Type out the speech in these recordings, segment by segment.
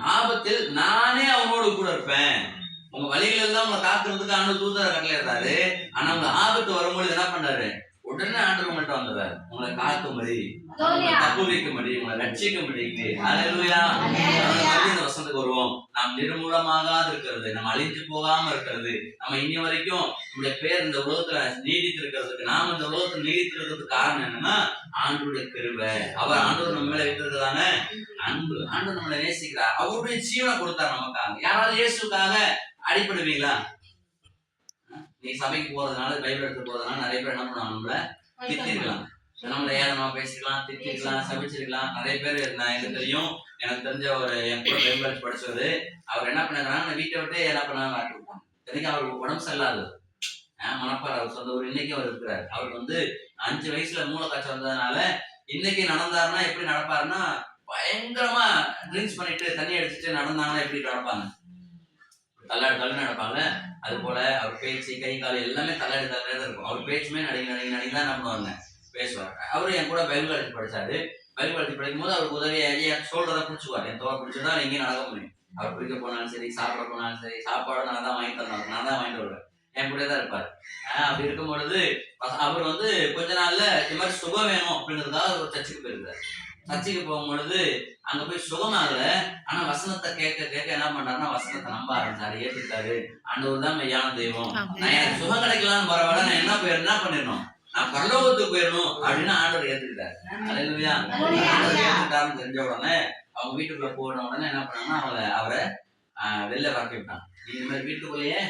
ஆபத்தில் நானே அவனோடு கூட இருப்பேன். உங்க வழிகள் எல்லாம் உங்களை காக்குறதுக்கு ஆண்டு தூதரை கட்டளையிடுறாரு. ஆனா உங்க ஆபத்து வரும்பொழுது என்ன பண்றாரு உடனே ஆண்டு உங்கள்கிட்ட வந்துடுறாரு உங்களை காக்கும்படி தப்புவிக்கும்படி உங்களை ரட்சிக்கும்படிக்கு அலையா இந்த வசனத்துக்கு வருவோம். நாம் நிர்மூலமாகாது இருக்கிறது நம்ம அழிஞ்சு போகாம இருக்கிறது. நம்ம இன்னி வரைக்கும் நம்முடைய பேர் இந்த உலகத்துல நீடித்து இருக்கிறதுக்கு நாம இந்த உலகத்துல நீடித்து இருக்கிறதுக்கு காரணம் என்னன்னா ஆண்டுடைய கிருபை. அவர் ஆண்டவர் நம்ம மேல வைத்திருக்கிறதான அன்பு. ஆண்டவர் நம்மளை நேசிக்கிறார். அவருடைய ஜீவனை கொடுத்தார் நமக்காக. யாராவது இயேசுக்காக அடிப்படுவீங்களா நீ சபைக்கு போறதுனால பைபிள் எடுத்து போறதுனால நிறைய பேர் என்ன பண்ணுவாங்க நம்மள திட்டிருக்கலாம். நம்மள ஏதனமா பேசிக்கலாம் திட்டிருக்கலாம் சபிச்சிருக்கலாம். நிறைய பேர் நான் எனக்கு தெரியும் எனக்கு தெரிஞ்ச ஒரு என் கூட பைபிள் படிச்சவரு அவர் என்ன பண்ணாங்கன்னா வீட்டை விட்டு என்ன பண்ணாங்க விட்டாங்க எனக்கு அவருக்கு உடம்பு சரியில்லாது மணப்பார் அவர் சொந்த ஊர் இன்னைக்கு அவர் இருக்கிறார். அவருக்கு வந்து அஞ்சு வயசுல மூளைக்காய்ச்சல் வந்ததுனால இன்னைக்கு நடந்தாருன்னா எப்படி நடப்பாருன்னா பயங்கரமா ட்ரிங்க்ஸ் பண்ணிட்டு தண்ணி அடிச்சுட்டு நடந்தாங்கன்னா எப்படி நடப்பாங்க? தள்ளாடு தள்ளு நடப்பாங்க அது போல அவர் பேச்சு கை கால் எல்லாமே தலையெடு தள்ளாடி தான் இருக்கும். அவர் பேச்சுமே நடிகை நடிகை நடிகை தான் நம்புவாங்க. பேசுவார். அவரு என் கூட பைபிள் எடுத்து படித்தாரு பைபிள் எடுத்து படிக்கும் போது அவருக்கு உதவியாகி என் ஷோல்டரை பிடிச்சுக்குவார். என் தோலை பிடிச்சதா எங்கேயும் நடக்க முடியும். அவர் குளிக்க போனாலும் சரி சாப்பிட போனாலும் சரி சாப்பாடு நான் தான் வாங்கி தந்தார் நான் தான் வாங்கிட்டு வருவேன். என் கூட தான் இருப்பார். ஆஹ் அப்படி இருக்கும் பொழுது அவர் வந்து கொஞ்ச நாள்ல இந்த மாதிரி சுகம் வேணும் அப்படிங்கிறதுக்காக ஒரு சர்ச்சுக்கு போயிருந்தார் சர்ச்சுக்கு போகும் பொழுது அங்க போய் சுகமாகல. ஆனா வசனத்தை கேட்க கேட்க என்ன பண்றாருன்னா வசனத்தை நம்ப ஆரம்பிச்சாரு. ஏத்துக்கிட்டாரு. ஆண்டவர் தான் மெய்யான தெய்வம். நான் எனக்கு சுகம் கிடைக்கலாம்னு பரவாயில்ல நான் என்ன போயிரு என்ன பண்ணிடணும்? நான் பரலோகத்துக்கு போயிடணும் அப்படின்னு ஆண்டவர் ஏத்துக்கிட்டாரு. ஆண்டவர் ஏத்துக்கிட்டாருன்னு தெரிஞ்ச உடனே அவங்க வீட்டுக்குள்ள போன உடனே என்ன பண்ணாங்கன்னா அவளை அவரை வெளில வரட்டி விட்டான் மாதிரி வீட்டுக்குள்ளேயே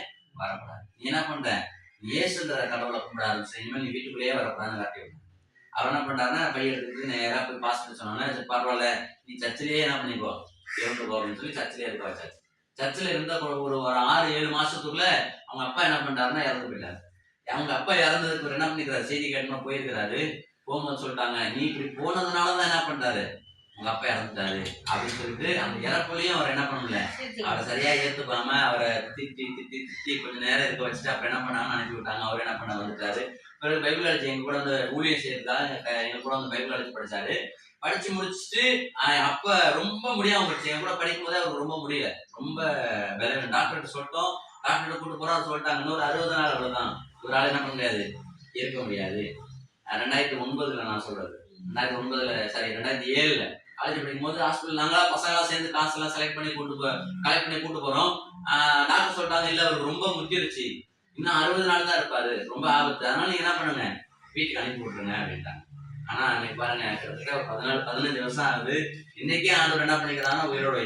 வரக்கூடாது. நீ என்ன பண்ற? நீ இயேசுன்ற கடவுளை கும்பிட ஆரம்பிச்சு இனிமேல் நீ வீட்டுக்குள்ளேயே வரக்கூடாதுன்னு வரட்டி விட்டான் அவர் என்ன பண்ணாருன்னா பையன் நேராக போய் பாஸ்டர் சொன்னாங்க சரி பரவாயில்ல நீ சர்ச்சிலேயே என்ன பண்ணிக்கோ இருந்துக்கோ அப்படின்னு சொல்லி சர்ச்சிலே இருக்க வச்சாச்சு சர்ச்சில் இருந்த ஒரு ஒரு ஆறு ஏழு மாசத்துக்குள்ள அவங்க அப்பா என்ன பண்றாருன்னா இறந்து போயிட்டாரு. அவங்க அப்பா இறந்ததுக்கு என்ன பண்ணிக்கிறாரு? செய்தி கேட்டமா போயிருக்கிறாரு. போகும்போது சொல்லிட்டாங்க நீ இப்படி போனதுனால தான் என்ன பண்றாரு? உங்க அப்பா இறந்துட்டாரு. அப்படின்னு சொல்லிட்டு அந்த இறப்புலையும் அவர் என்ன பண்ணல. அவரை சரியா ஏத்துக்காம அவரை திட்டி திட்டி திட்டி கொஞ்ச நேரம் இருக்க வச்சுட்டு அப்ப என்ன பண்ணாங்கன்னு அனுப்பி விட்டாங்க. அவர் என்ன பண்ண வந்துட்டாரு. பிறகு பைபிள் அடிச்சு எங்க கூட வந்து ஊழியம் செய்யறதா எங்க கூட வந்து பைபிள் அடிச்சு படிச்சாரு. படிச்சு முடிச்சுட்டு அப்ப ரொம்ப முடியாம போச்சு என் கூட படிக்கும் போதே அவருக்கு ரொம்ப முடியல. ரொம்ப வேலை டாக்டர்கிட்ட சொல்லிட்டோம். டாக்டர்கிட்ட கூட்டு போறோம் அவர் சொல்லிட்டாங்க. இன்னொரு அறுபது நாள் அவ்வளவுதான். ஒரு ஆள் என்ன பண்ண முடியாது. இருக்க முடியாது. ரெண்டாயிரத்தி ஒன்பதுல நான் சொல்றது. ரெண்டாயிரத்தி ஒன்பதுல சாரி ரெண்டாயிரத்தி ஏழுல. காலேஜ் படிக்கும் போது ஹாஸ்பிட்டல் நாங்களா பசங்களா சேர்ந்து காசு எல்லாம் செலக்ட் பண்ணி கூட்டு போ கலெக்ட் பண்ணி கூட்டு போறோம். டாக்டர் சொல்லிட்டாங்க இல்ல அவருக்கு ரொம்ப முத்திருச்சு இன்னும் அறுபது நாள் தான் இருப்பாரு. ரொம்ப ஆபத்து. அதனால நீங்க என்ன பண்ணுங்க? வீட்டுக்கு அனுப்பி விட்டுருங்க அப்படின்ட்டாங்க. ஆனா அன்னைக்கு பாருங்க கிட்டத்தட்ட பதினாலு பதினஞ்சு வருஷம் ஆகுது. இன்னைக்கே ஆண்டவர் என்ன பண்ணிக்கிறாங்கன்னா உயிரோட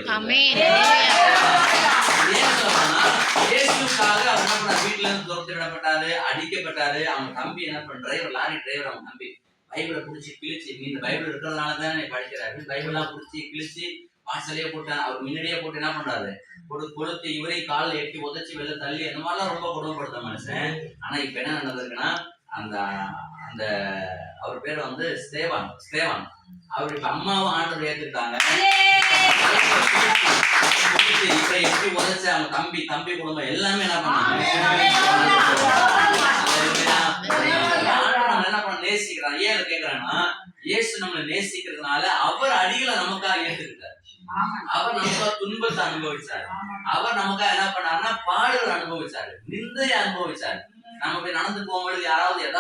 இயேசுவுக்காக அவர் என்ன பண்ணாரு? வீட்டுல இருந்து துரத்தி விடப்பட்டாரு, அடிக்கப்பட்டாரு. அவங்க தம்பி என்ன பண்ண டிரைவர் லாரி டிரைவர் அவங்க தம்பி. பைபிளை புடிச்சு கிழிச்சு நீ இந்த பைபிள் இருக்கிறதுனால தான் படிக்கிறாரு பைபிளெல்லாம் புடிச்சு கிழிச்சு வாசலையே போட்டு அவர் முன்னாடியே போட்டு என்ன பண்றாரு? கொடு கொளுத்து இவரையும் காலில் எட்டி உதச்சி வெளில தள்ளி அந்த மாதிரிலாம் ரொம்ப கொடுமைப்படுத்த மனுஷன். ஆனா இப்ப என்ன நடந்திருக்குன்னா அந்த அந்த அவர் பேர் வந்து ஸ்தேவான் ஸ்தேவான். அவர் இப்ப அம்மாவும் ஆண்டவர் ஏத்துக்கிட்டாங்க. இப்ப எப்படி உதச்ச அவங்க தம்பி தம்பி குடும்பம் எல்லாமே என்ன பண்ணாங்க? என்ன பண்ண நேசிக்கிறான் ஏன் கேக்குறான்னா இயேசு நம்மளை நேசிக்கிறதுனால அவர் அடிகளை நமக்காக ஏத்துக்கிட்டார். அவர் நமக்காக துன்பத்தை அனுபவிச்சார். அவர் நமக்காக என்ன பண்ணாருன்னா பாடுகள் அனுபவிச்சாரு. நிந்தையை அனுபவிச்சாரு. நம்ம இப்படி நடந்து போகும்பொழுது யாராவது எதாவது